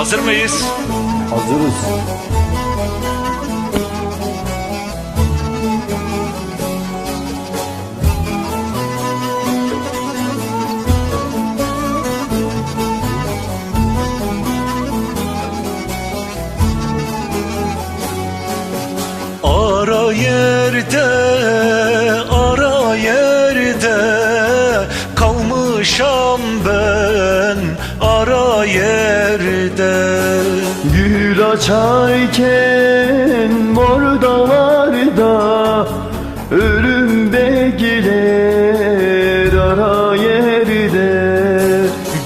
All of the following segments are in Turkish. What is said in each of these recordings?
Hazır mıyız? Hazırız. Ara yerde, Kalmışam ben ara yerde. Gül açarken mor dağlarda Ölüm bekler ara yerde.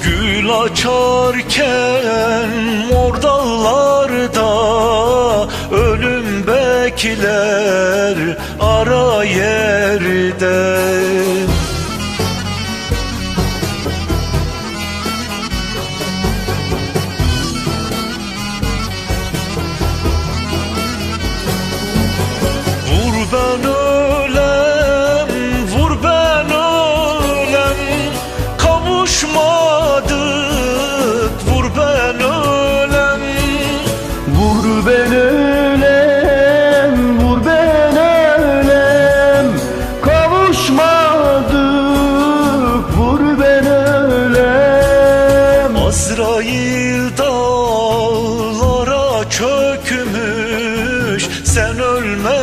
Gül açarken mor dağlarda Ölüm bekler ara yerde Vur ben ölem, vur ben ölem. Kavuşmadık, vur ben ölem. Azrail dağlara çökmüş. Sen ölme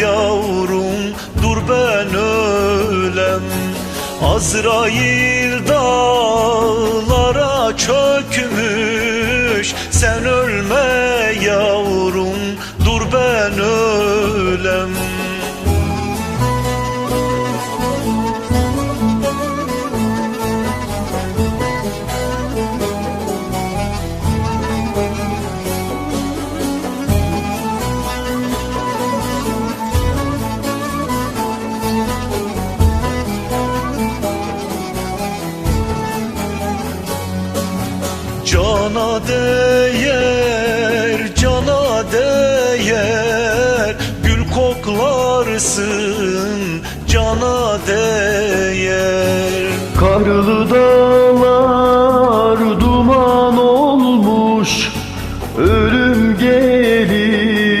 yavrum, dur ben ölem. Azrail dağlara çökmüş. Sen ölme yavrum, dur ben ölem. Cana değer, koklarsın, cana değer. Karlı dağlar duman olmuş Ölüm gelir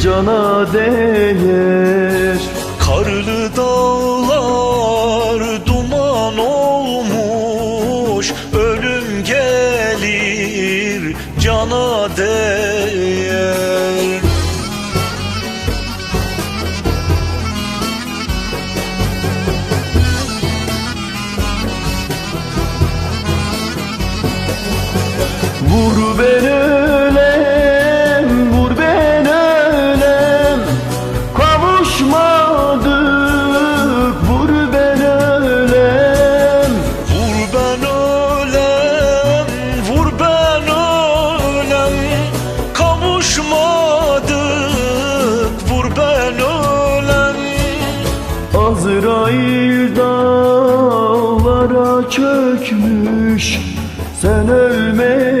cana değer. Karlı dağlar duman olmuş Ölüm gelir, cana değer Kavuşmadık, vur ben ölem. Vur ben ölem, vur ben ölem. Kavuşmadık, vur ben ölem. Azrail dağlara çökmüş. Sen ölme